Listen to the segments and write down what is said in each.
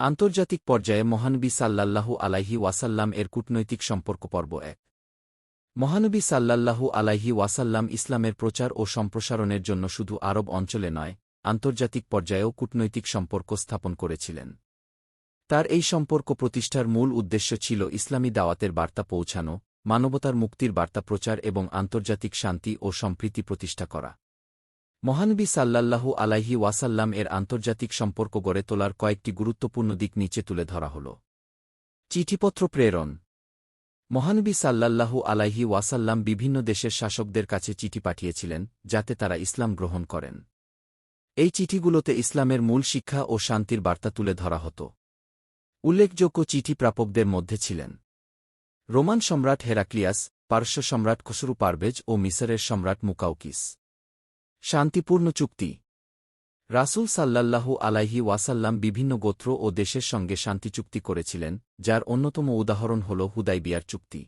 আন্তর্জাতিক পর্যায়ে মহানবী সাল্লাল্লাহু আলাইহি ওয়াসাল্লাম এর কূটনৈতিক সম্পর্ক পর্ব এক। মহানবী সাল্লাল্লাহু আলাইহি ওয়াসাল্লাম ইসলামের প্রচার ও সম্প্রসারণের জন্য শুধু আরব অঞ্চলে নয়, আন্তর্জাতিক পর্যায়েও কূটনৈতিক সম্পর্ক স্থাপন করেছিলেন। তার এই সম্পর্ক প্রতিষ্ঠার মূল উদ্দেশ্য ছিল ইসলামী দাওয়াতের বার্তা পৌঁছানো, মানবতার মুক্তির বার্তা প্রচার এবং আন্তর্জাতিক শান্তি ও সম্প্রীতি প্রতিষ্ঠা করা। মহানবী সাল্লাল্লাহু আলাইহি ওয়াসাল্লাম এর আন্তর্জাতিক সম্পর্ক গড়ে তোলার কয়েকটি গুরুত্বপূর্ণ দিক নিচে তুলে ধরা হল। চিঠিপত্র প্রেরণ। মহানবী সাল্লাল্লাহু আলাইহি ওয়াসাল্লাম বিভিন্ন দেশের শাসকদের কাছে চিঠি পাঠিয়েছিলেন, যাতে তারা ইসলাম গ্রহণ করেন। এই চিঠিগুলোতে ইসলামের মূল শিক্ষা ও শান্তির বার্তা তুলে ধরা হতো। উল্লেখযোগ্য চিঠি প্রাপকদের মধ্যে ছিলেন। রোমান সম্রাট হেরাক্লিয়াস, পার্শ্ব সম্রাট খসরু পারভেজ ও মিসরের সম্রাট মুকাউকিস। শান্তিপূর্ণ চুক্তি। রাসূল সাল্লাল্লাহু আলাইহি ওয়াসাল্লাম বিভিন্ন গোত্র ও দেশের সঙ্গে শান্তি চুক্তি করেছিলেন, যার অন্যতম উদাহরণ হল হুদাইবিয়ার চুক্তি।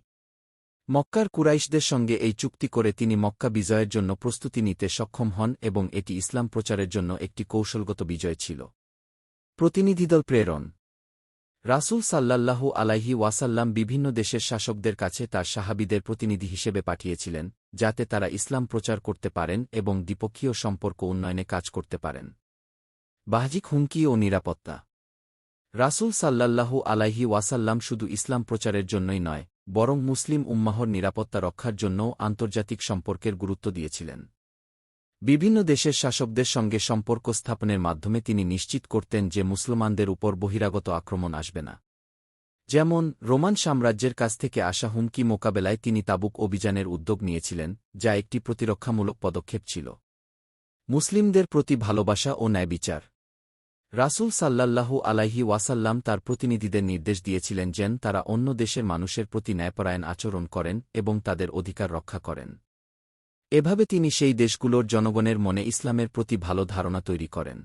মক্কার কুরাইশদের সঙ্গে এই চুক্তি করে তিনি মক্কা বিজয়ের জন্য প্রস্তুতি নিতে সক্ষম হন এবং এটি ইসলাম প্রচারের জন্য একটি কৌশলগত বিজয় ছিল। প্রতিনিধিদল প্রেরণ। রাসূল সাল্লাল্লাহু আলাইহি ওয়াসাল্লাম বিভিন্ন দেশের শাসকদের কাছে তার সাহাবিদের প্রতিনিধি হিসেবে পাঠিয়েছিলেন, যাতে তারা ইসলাম প্রচার করতে পারেন এবং দ্বিপক্ষীয় সম্পর্ক উন্নয়নে কাজ করতে পারেন। বাহ্যিক হুমকি ও নিরাপত্তা। রাসূল সাল্লাল্লাহু আলাইহি ওয়াসাল্লাম শুধু ইসলাম প্রচারের জন্যই নয়, বরং মুসলিম উম্মাহর নিরাপত্তা রক্ষার জন্যও আন্তর্জাতিক সম্পর্কের গুরুত্ব দিয়েছিলেন। বিভিন্ন দেশের শাসকদের সঙ্গে সম্পর্ক স্থাপনের মাধ্যমে তিনি নিশ্চিত করতেন যে মুসলমানদের উপর বহিরাগত আক্রমণ আসবে না। যেমন, রোমান সাম্রাজ্যের কাছ থেকে আসা হুমকি মোকাবেলায় তিনি তাবুক অভিযানের উদ্যোগ নিয়েছিলেন, যা একটি প্রতিরক্ষামূলক পদক্ষেপ ছিল। মুসলিমদের প্রতি ভালোবাসা ও ন্যায়বিচার রাসূল সাল্লাল্লাহু আলাইহি ওয়াসাল্লাম তার প্রতিনিধিদের নির্দেশ দিয়েছিলেন যেন তারা অন্য দেশের মানুষের প্রতি ন্যায়পরায়ণ আচরণ করেন এবং তাদের অধিকার রক্ষা করেন। এভাবে তিনি সেই দেশগুলোর জনগণের মনে ইসলামের প্রতি ভালো ধারণা তৈরি করেন।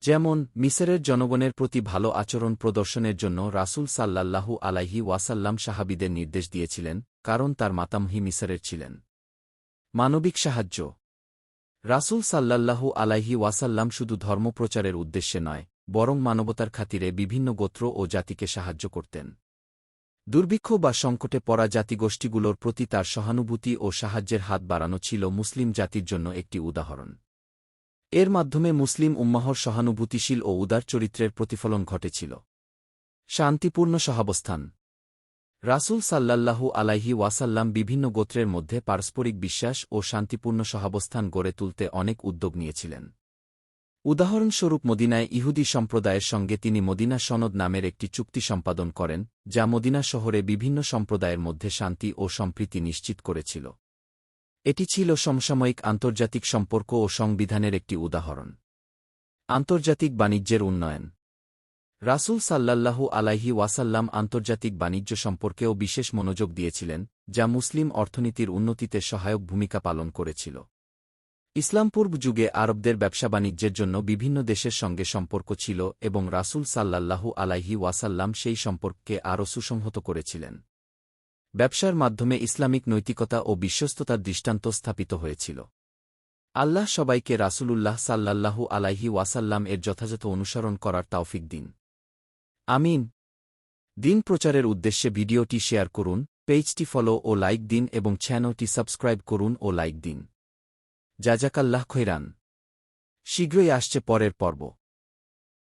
যেমন, মিসরের জনগণের প্রতি ভালো আচরণ প্রদর্শনের জন্য রাসূল সাল্লাল্লাহু আলাইহি ওয়াসাল্লাম সাহাবিদের নির্দেশ দিয়েছিলেন, কারণ তার মাতামহি মিসরের ছিলেন। মানবিক সাহায্য। রাসূল সাল্লাল্লাহু আলাইহি ওয়াসাল্লাম শুধু ধর্মপ্রচারের উদ্দেশ্যে নয়, বরং মানবতার খাতিরে বিভিন্ন গোত্র ও জাতিকে সাহায্য করতেন। দুর্ভিক্ষ বা সংকটে পড়া জাতিগোষ্ঠীগুলোর প্রতি তার সহানুভূতি ও সাহায্যের হাত বাড়ানো ছিল মুসলিম জাতির জন্য একটি উদাহরণ। এর মাধ্যমে মুসলিম উম্মাহর সহানুভূতিশীল ও উদার চরিত্রের প্রতিফলন ঘটেছিল। শান্তিপূর্ণ সহাবস্থান। রাসূল সাল্লাল্লাহু আলাইহি ওয়াসাল্লাম বিভিন্ন গোত্রের মধ্যে পারস্পরিক বিশ্বাস ও শান্তিপূর্ণ সহাবস্থান গড়ে তুলতে অনেক উদ্যোগ নিয়েছিলেন। উদাহরণস্বরূপ মদিনায় ইহুদি সম্প্রদায়ের সঙ্গে তিনি মদিনা সনদ নামের একটি চুক্তি সম্পাদন করেন, যা মদিনা শহরে বিভিন্ন সম্প্রদায়ের মধ্যে শান্তি ও সম্প্রীতি নিশ্চিত করেছিল। এটি ছিল সমসাময়িক আন্তর্জাতিক সম্পর্ক ও সংবিধানের একটি উদাহরণ। আন্তর্জাতিক বাণিজ্যের উন্নয়ন। রাসূল সাল্লাল্লাহু আলাইহি ওয়াসাল্লাম আন্তর্জাতিক বাণিজ্য সম্পর্কেও বিশেষ মনোযোগ দিয়েছিলেন, যা মুসলিম অর্থনীতির উন্নতিতে সহায়ক ভূমিকা পালন করেছিল। ইসলামপূর্ব যুগে আরবদের ব্যবসা বাণিজ্যের জন্য বিভিন্ন দেশের সঙ্গে সম্পর্ক ছিল এবং রাসূল সাল্লাল্লাহু আলাইহি ওয়াসাল্লাম সেই সম্পর্ককে আরও সুসংহত করেছিলেন। ব্যবসার মাধ্যমে ইসলামিক নৈতিকতা ও বিশ্বস্ততার দৃষ্টান্ত স্থাপিত হয়েছিল। আল্লাহ সবাইকে রাসূলুল্লাহ সাল্লাল্লাহু আলাইহি ওয়াসাল্লাম এর যথাযথ অনুসরণ করার তাওফিক দিন। আমিন। দিন প্রচারের উদ্দেশ্যে ভিডিওটি শেয়ার করুন, পেজটি ফলো ও লাইক দিন এবং চ্যানেলটি সাবস্ক্রাইব করুন ও লাইক দিন। জাজাকাল্লাহ খৈরান। শীঘ্রই আসছে পরের পর্ব।